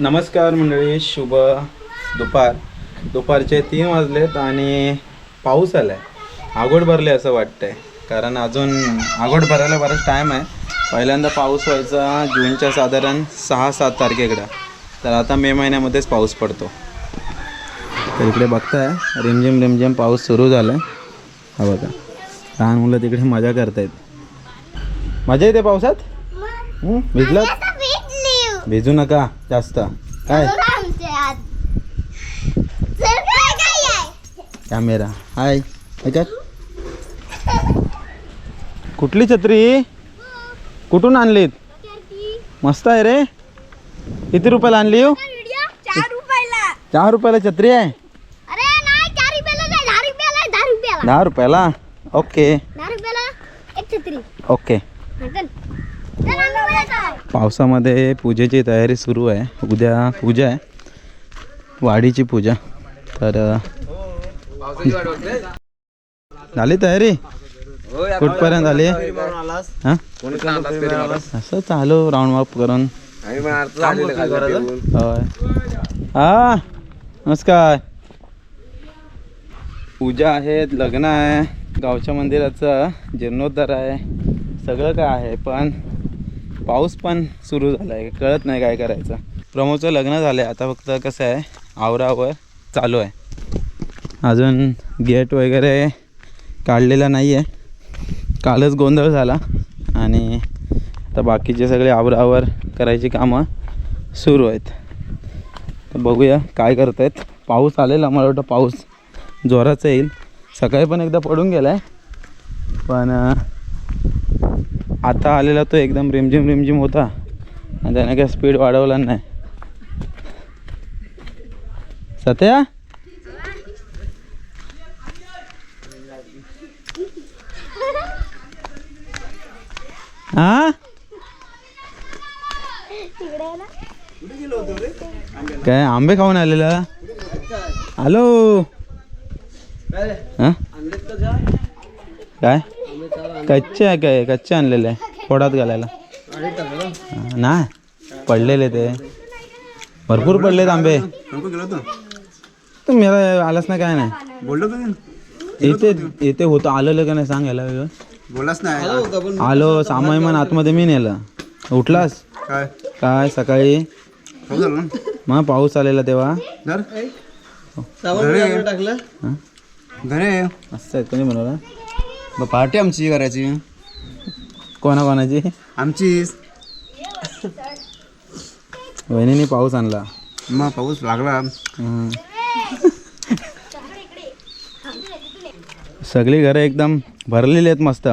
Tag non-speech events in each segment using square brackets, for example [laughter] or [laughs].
नमस्कार मंडळी शुभ दुपार. दुपारचे तीन वाजलेत आणि पाऊस आलाय. आगोड भरले असं वाटतंय. कारण अजून आगोड भरायला बराच टाईम आहे. पहिल्यांदा पाऊस व्हायचा जूनच्या साधारण सहा सात तारखेकडं. तर आता मे महिन्यामध्येच पाऊस पडतो. तर इकडे बघताय रिमझिम रिमझिम पाऊस सुरू झाला आहे हा बघा. लहान मुलं तिकडे मजा करतायत. मजा येते पावसात? भिजलात? भिजू नका जास्त. काय? कॅमेरा. हाय. ऐकत? कुठली छत्री? कुठून आणलीत? मस्त आहे रे. किती रुपयाला आणली हो? चार रुपयाला. छत्री आहे? दहा रुपयाला ओके. ओके हटन. चल, अंगावर येतं. पावसामध्ये पूजेची तयारी सुरू आहे. उद्या पूजा आहे. वाडीची पूजा. तर झाली तयारी? कुठपर्यंत आली? असं चालू राऊंड अप करून. होय. हा नमस्कार. पूजा आहे लग्न आहे. गावच्या मंदिराचं जीर्णोद्धार आहे. सगळं काय आहे पण पाऊस पण सुरू झाला आहे कळत नाही काय करायचं. प्रमोदचं लग्न झालं आहे आता फक्त कसं आहे आवरावर चालू आहे. अजून गेट वगैरे काढलेला नाही आहे कालच गोंधळ झाला. आणि आता बाकीचे सगळे आवरावर करायची कामं सुरू आहेत. तर बघूया काय करत आहेत पाऊस आलेला मला वाटतं पाऊस जोराचा येईल. सकाळी पण एकदा पडून गेला आहे पण आता आलेला तो एकदम रिमझिम रिमझिम होता. आणि त्याने काय स्पीड वाढवला नाही. सत्या? हा? काय आंबे खाऊन आलेला? हॅलो? काय? कच्चे आहे काय कच्चे आणलेले आहे? फोडात घालायला. नाही. पडलेले ते. भरपूर पडलेत आंबे. तू मला आलास ना काय नाही? बोललो इथे इथे होतं. आलेलं का नाही सांग याला. वेगळं. बोलाच नाही. आलो सामाई मन आतमध्ये मी नेलं. उठलास? काय? काय सकाळी? मग पाऊस आलेला तेव्हा. घरे हा? घरे असं आहे कोणी बनवलं? मग पार्टी आमची करायची. कोणा कोणाची आमचीच वहिनीने पाऊस आणला. मग पाऊस लागला. हम्म. सगळी घरं एकदम भरलेली आहेत मस्त.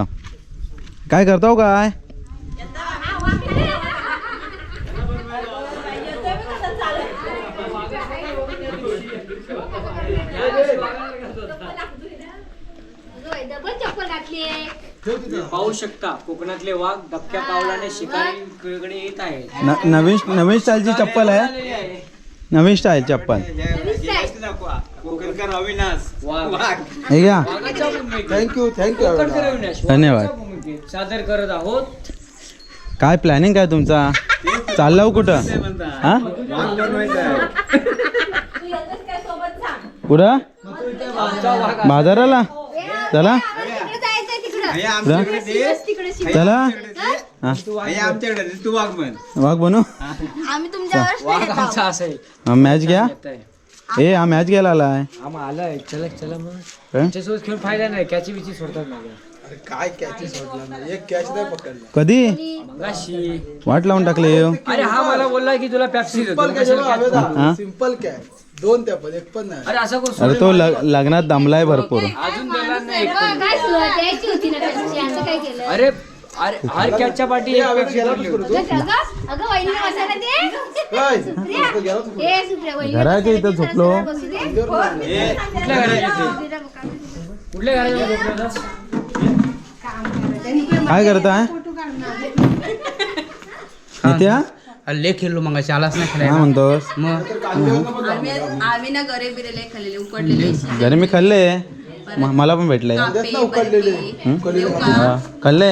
काय करतो काय डबल चप्पल घातली आहे पाहू शकता कोकणातले वाघ धक्क्या पावलाने शिकारीकडे येत आहेत. न नवीन नवीन स्टाईलची चप्पल आहे. नवीन स्टाईल चप्पल. कोकणकर अविनाश. वाघ. हे घ्या. Thank you thank you Kokankar Avinash. धन्यवाद. भूमिकेत सादर करत आहोत. काय प्लॅनिंग काय तुमचा? चालला हो कुठं? हा? कुठं? बाजाराला? शिक- चला. वाघ बनू? आम्ही तुमच्यावर मॅच घ्या. ए हा मॅच घ्यायला आलाय आम आलाय चला चला मग. खेळून फायदा नाही. कॅची बिची सोडतात काय कॅच एक कॅच नाही पकडला. कधी? वाट लावून टाकले हो. अरे हा मला बोलला की तुला पॅप्सी सिंपल कॅच दोन त्या पण एक पण नाही. अरे असं कोण अरे तो लग- लग्नात दमलाय भरपूर. अजून नाही काय सुरुवात द्यायची होती ना असं काय केलं? अरे अरे [laughs] हर कॅचच्या पाठी एक पेप्सी लागली होती. अगं अगं वहिनीने मसाला दे. काय? सुप्रिया. ए सुप्रिया वहिनीने घराच्या मसाला इथं दे, झोपलो. बसू दे. कुठल्या घरात. कुठल्या घरात? काय करताय नित्या? लय खेळलो मग आलाच नाही काय म्हणतोस? मग? आम्ही आम्ही ना गरे बिरेले खाल्लेले उकडलेले. घरी मी खाल्ले? म- मला पण भेटले. हा. खाल्ले?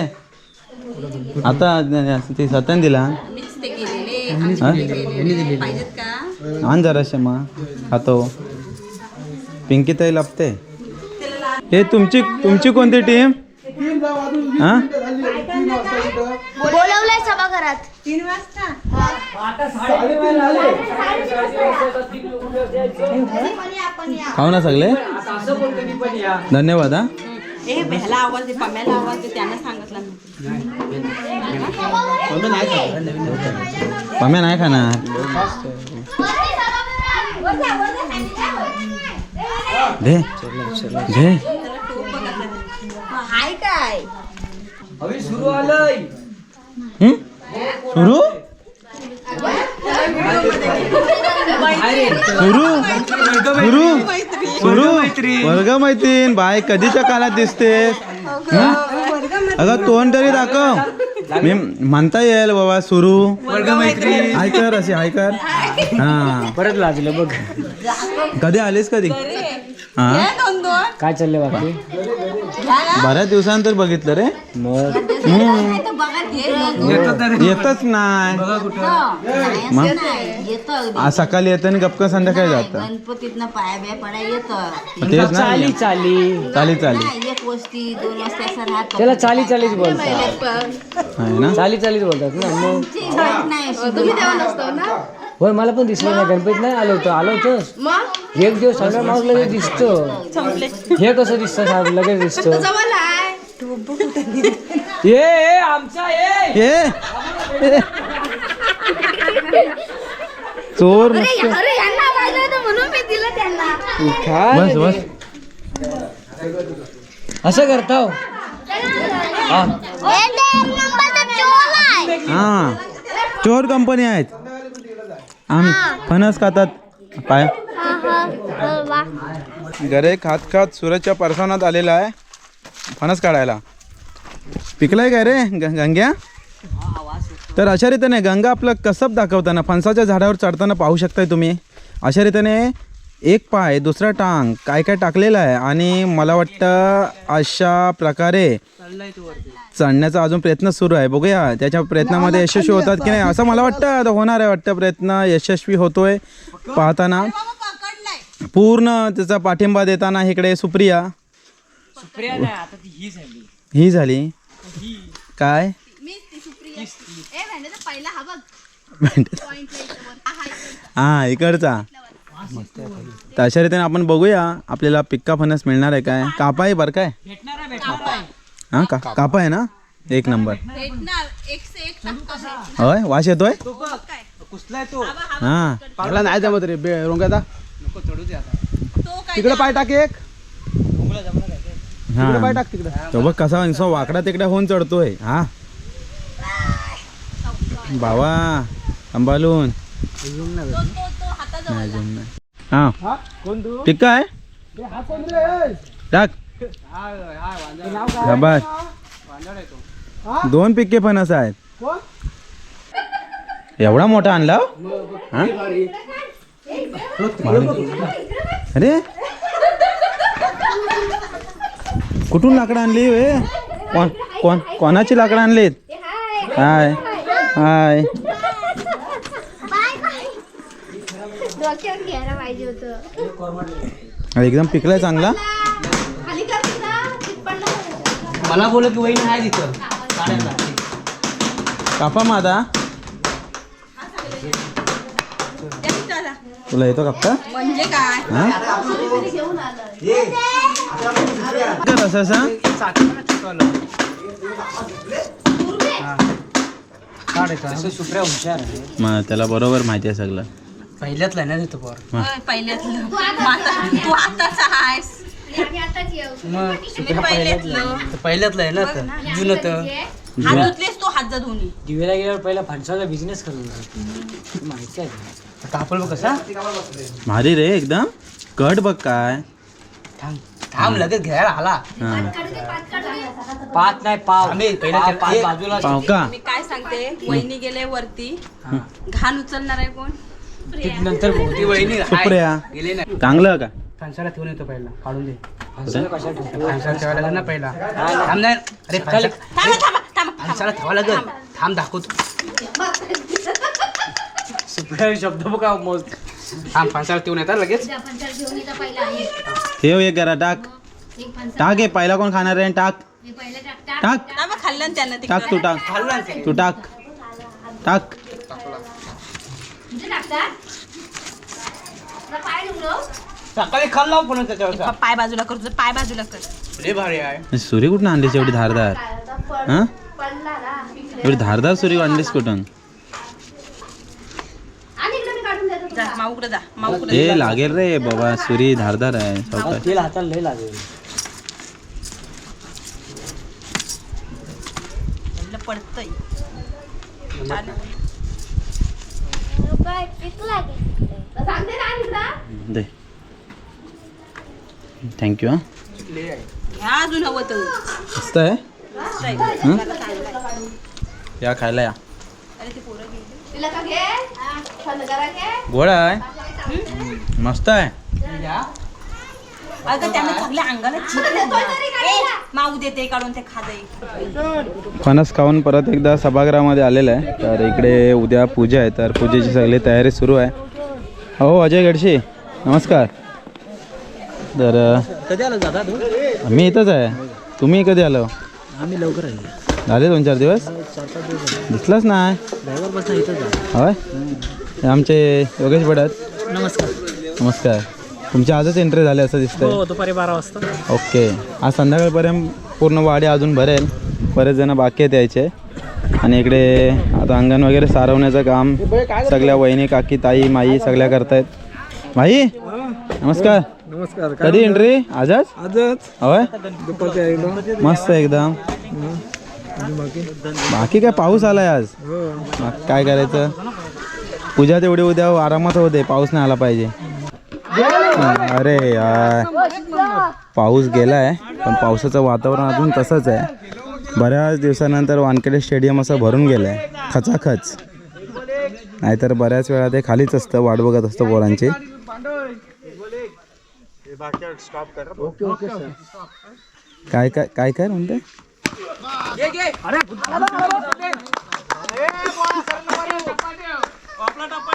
आता ते सत्यान दिला. मीच ते केलेले. हा? पाहिजेत का? आण जराशे मग. खातो. पिंकी ताई लपते. हे तुमची तुमची कोणती टीम हा? बोलवलंय सभागृहात खाऊ ना सगळे. असं बोलतो मी पण या. धन्यवाद हा. ए ह्याला आवाज दे पम्याला आवाज दे त्यानं सांगितलं पम्या नाही खाणार. दे. दे. हाय काय? सुरू आलंय. हं? सुरू? सुरू सुरू सुरू वर्ग मैत्रीण बाय कधीच्या काळात दिसतेस हं? अगं तोंड तरी दाखव. मी म्हणता येईल बाबा सुरू. वर्ग मैत्रीण हाय कर अशी हाय कर. हा. परत लाजलं बघ. कधी आलीस कधी? हा? काय चाललंय बाकी? बऱ्याच दिवसानंतर बघितलं रे. येतच नाही. सकाळी येतं आणि गपकन संध्याकाळी जातं. गणपतीतनं पाया बिया पडा येतं. तेच ना. चाली चाली. चाली चाली. नाही, एक वस्ती दोन वस्ती असं राहत. त्याला चाली चालीच बोलतात. आहे ना? चाली चालीच बोलतात ना नाही होय मला पण दिसलं नाही गणपती नाही आलो होतो. आलो होतोस एक दिवस सगळ्या माणूस लगेच दिसतो. हे कसं दिसतं साहेब? लगेच दिसतं. ये ये, आमचा ये ए चोर मस्त. अरे यांना पाहिजे होतं म्हणून मी दिलं त्यांना. काय बस बस असं करता हो. ते एक नंबरचा चोर आहे हा. चोर कंपनी आहेत. आम फणस खातात. पाय. गरे घरे खात खात सूरजच्या परसवनात आलेला आहे. फणस काढायला. पिकलाय काय रे ग- गंग्या? तर अशा रीतीने गंगा आपलं कसब दाखवताना फणसाच्या झाडावर चढताना पाहू शकताय तुम्ही. अशा रीतीने एक पाय दुसरा टांग काय काय टाकलेलं आहे? आणि मला वाटतं अशा प्रकारे चढण्याचा अजून प्रयत्न सुरू आहे. बघूया त्याच्या प्रयत्नामध्ये यशस्वी होतात की नाही? असं मला वाटतं आता होणार आहे वाटतं प्रयत्न. यशस्वी होतोय पाहताना. पूर्ण त्याचा पाठिंबा देताना इकडे सुप्रिया. ही झाली. ही झाली. काय? पहिला हा बघ. हा इकडचा. तर अशा रीतीने आपण बघूया आपल्याला पिक्का फणस मिळणार आहे काय? कापा आहे बरं काय? हा का कापा आहे ना? एक नंबर. से होय? वास येतोय? हा मला नाही जमत रे बे रोंगाचा तो काय तिकडे पाय टाक एक. हा. पाय टाक तिकडे. तो बघ कसा नुसता वाकडा तिकडे होऊन चढतोय. हा. बाबा सांभाळून नाही हा. पिक्का आहे? टाक. शाबास. दोन पिक्के फणस आहेत. कोण? एवढा मोठा आणला हो? हा? अरे. कुठून लाकडं आणली वे? कोण कोण कोणाची लाकडं आणलीत? हाय. हाय बाय बाय घ्यायला पाहिजे होतं? एकदम पिकलाय चांगला. मला बोल की वहीन आहे तिथं. कापा माझा तुला येतो कापता? म्हणजे काय? असं त्याला बरोबर माहिती आहे सगळं. पहिल्यातला आहे ना तिथं पोर. होय, पहिल्यातलं. माता- तू आताचा आहेस. आम्ही आताच येऊ. मग मी पहिल्यातलं. तर पहिल्यातलं आहे ना तर जुनं तर. हात धुतलेस तू हात जा दिवेला गेल्यावर पहिला फणसाचा बिझनेस करत होता माहिती आहे का? कापड बघ कसा. भारी रे एकदम. कट बघ काय. थांब. थांब लगेच घ्यायला आला. हा. पाच नाही पाव. आम्ही पहिला पाव- पाच बाजूला पाव का मी काय सांगते? वहिनी गेले वरती. घाण उचलणार आहे कोण? नंतर. ती वहिनी आहे. सुप्रिया. गेले नाही. चांगलं का? फणसाला ठेवून येतो पहिला काढून दे. फणसाला? फणसाला ठेवायला लागेल ना पहिला. थांब नाही अरे फणसा- थांबा थांबा थांबा. फणसाला ठेवायला लागेल. थांब. दाखवतो. शब्द बघा मोज थांब फणसाला ठेवून येतात लगेच. ठेव एक करा टाक. टाक हे पहिला कोण खाणार आहे? टाक. टाक खाल्लं त्यानं ते टाक. तू टाक. तू टाक टाक. सकाळी खाल्ला पण त्याच्यावर पाय बाजूला कर तुझं पाय बाजूला कर. लय भारी आहे. सुरी कुठून आणलीस एवढी धारदार? हा? एवढी धारदार सुरी आणलीस कुठून? जा माऊकडे जा? माऊकडे हे लागेल रे बाबा सुरी धारदार आहे सावकाश. तेल हाताला लय लागेल. पडतंय. दे. थँक्यू हा. अजून हवं तर. मस्त आहे. हं? या खायला या. गोड आहे. मस्त आहे. अगं त्यानं चांगल्या अंगाला माऊ देते काढून ते खादई फणस खाऊन परत एकदा सभागृहामध्ये आलेलं आहे. तर इकडे उद्या पूजा आहे तर पूजेची सगळी तयारी सुरू आहे. हो अजय गडशी नमस्कार. तर कधी आलो दादा तू? मी इथंच आहे. तुम्ही कधी आलो? आम्ही लवकर आलो झाले दोन चार दिवस? चार पाच दिवस दिसलाच नाही. ड्रायव्हर बसला इथं जा. होय? हे आमचे योगेश भडत. नमस्कार. नमस्कार. तुमची आजच एंट्री झाली असं दिसतंय. हो दुपारी बारा वाजता. ओके. आज संध्याकाळपर्यंत पूर्ण वाडी अजून भरेल. बरेच जण बाकी आहेत यायचे. आणि इकडे आता अंगण वगैरे सारवण्याचं काम सगळ्या वहिनी काकी ताई माई सगळ्या करतायत. माई नमस्कार. नमस्कार कधी एंट्री आजच? आजच. होय? दुपारच्या एकदा मस्त एकदम. बाकी काय पाऊस आलाय आज? मग काय करायचं? पूजा तेवढी उद्या आरामात होते. पाऊस नाही आला पाहिजे. अरे यार पाऊस आहे पण पावसाचं वातावरण अजून तसंच आहे बऱ्याच दिवसानंतर वानखेडे स्टेडियम असं भरून गेलं आहे खचाखच नाहीतर बऱ्याच वेळा ते खालीच असतं वाट बघत असतं पोरांची काय काय काय काय म्हणते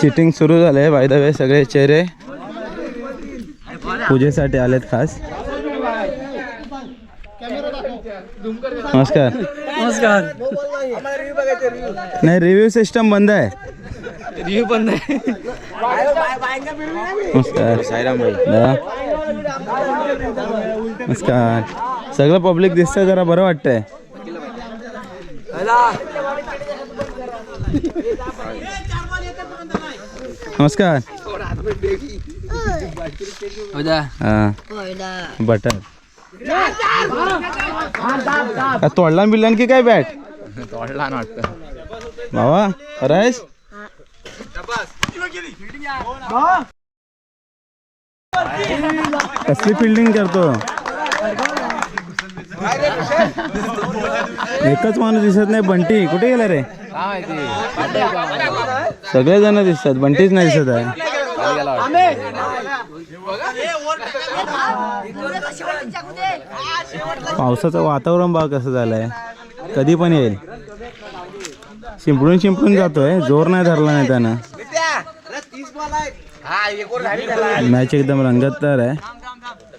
चिटिंग सुरू झालंय बाय द वे सगळे चेहरे. पूजेसाठी आलेत खास. नमस्कार. नमस्कार. नाही रिव्ह्यू सिस्टम बंद आहे. रिव्ह्यू पण नाही नमस्कार. साईराम भाई. नमस्कार. सगळं पब्लिक दिसतंय जरा बरं वाटतंय. नमस्कार. बटर. तोडला बिल्लान की काय बॅट? तोडला वाटत बाबा खरं कसली फिल्डिंग करतो? एकच माणूस दिसत नाही बंटी. कुठे गेला रे? सगळे जण दिसतात बंटीच नाही दिसत आहे. पावसाचं वातावरण बघ कसं झालंय. कधी पण येईल. शिंपडून शिंपडून जातोय जोर नाही धरला नाही त्यानं. मॅच एकदम रंगत तर आहे.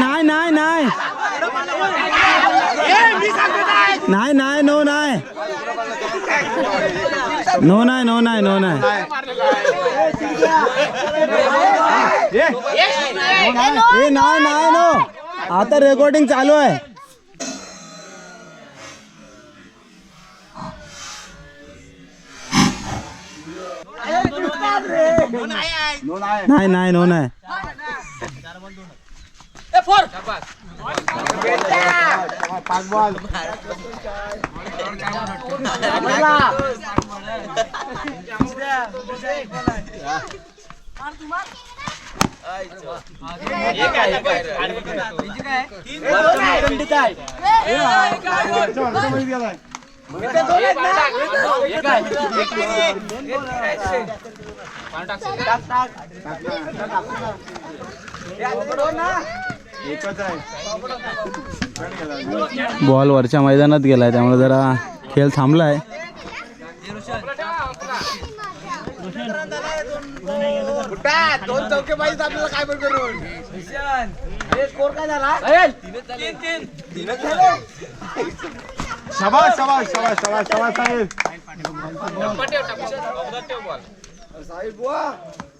नाही नाही नाही. नाही नाही नो नाही. नो नाही नो नाही नो नाही. ए नाही नाही नो. आता रेकॉर्डिंग चालू आहे. नाही नाही नो नाही. पाच बॉल एकच आहे बॉल वरच्या मैदानात गेलाय त्यामुळे जरा खेळ थांबलाय. दोन चौके पाहिजे आपल्याला काय पण करून शबाश शबाश शबाश शबाश शबाश साहेब.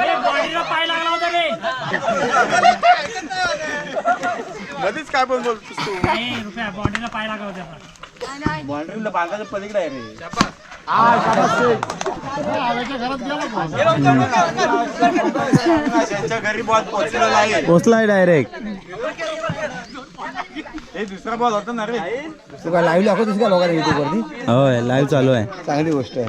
साहेब. मध्येच काय पण बोलतोस तू. बाउंड्रीला बांधायचं पलीकडे आहे रे. हा. त्यांच्या घरी बॉल पोहोचलेला आहे पोचलाय डायरेक्ट हे दुसरा बॉल होता ना रे. तू काय लाईव्ह दाखवतोस का लोकांना युट्यूब वरती? होय लाईव्ह चालू आहे. चांगली गोष्ट आहे.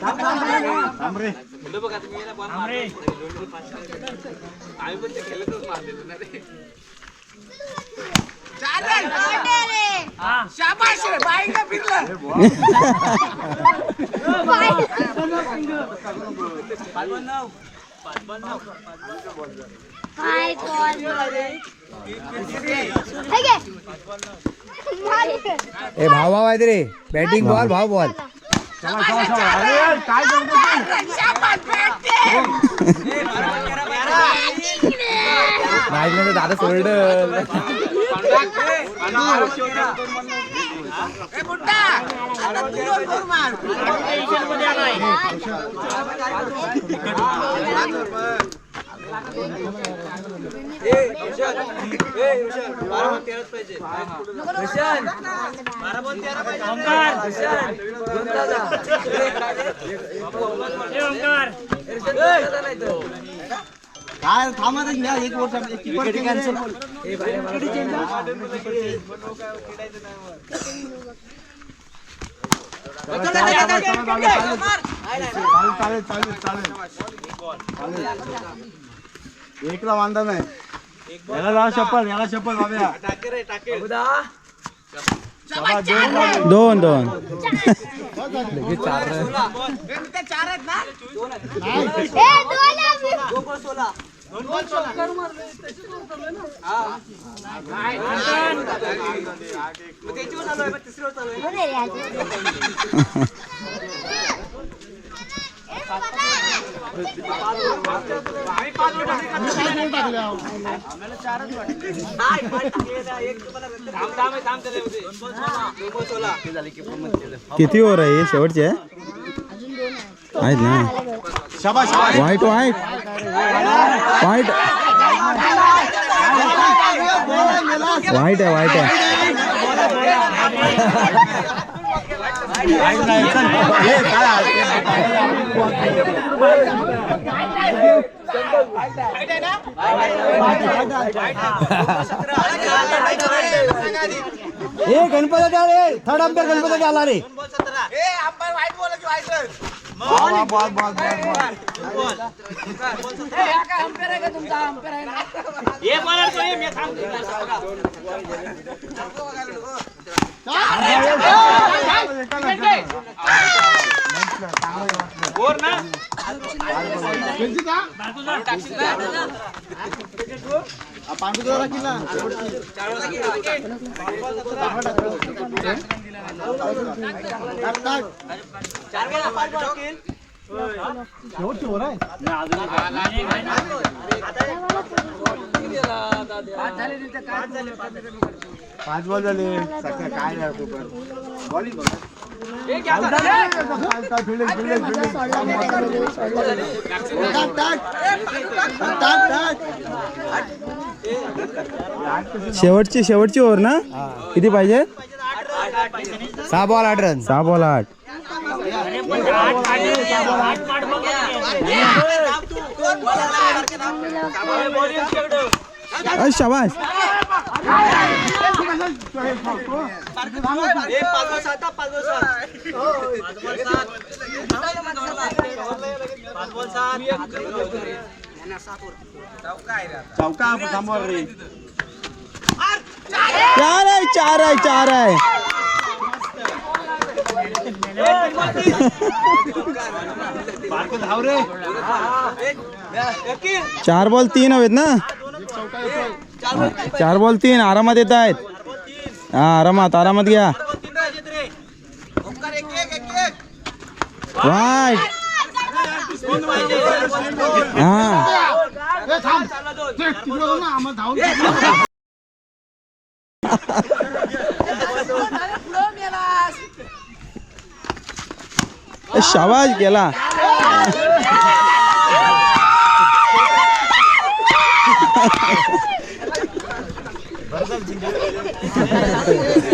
थांब रे. हे. मार. ए भाव भाव आहेत रे बॅटिंग बॉल भाव बॉल चला, चला, चला. अरे, काय करतो तू? नाही तर दादा सोडल काय थांबा घ्या, एक वर्ष चला, चालेल, चालेल, चालेल, चालेल. एकला वांदा नाही. याला जा शपथ याला शपथ बाब्या दोन. दोन दोन ए, दोन आहे. अरे यार. किती ओर आहे हे शेवटचे? आहेत ना? वाईट वाईट वाईट वाईट आहे वाईट आहे. हे काय आहे? ए गणपती आले थर्ड अंपेअर गणपती आला रे ball, ball, ball, ball, ball. पाच बॉल झाले सध्या काय नाही तू पण बॉलिंग बघ. शेवटची शेवटची ओव्हर ना? किती पाहिजे? सहा बॉल आठ रन. सहा बॉल आठ. शाबास. चौका थांबवा रे चार आहे चार आहे चार आहे. चार बॉल तीन हवेत ना? चार बॉल तीन आरामात येत आहेत. हा आरामात आरामात घ्या. वाईट हा. शाबाश गेला [laughs]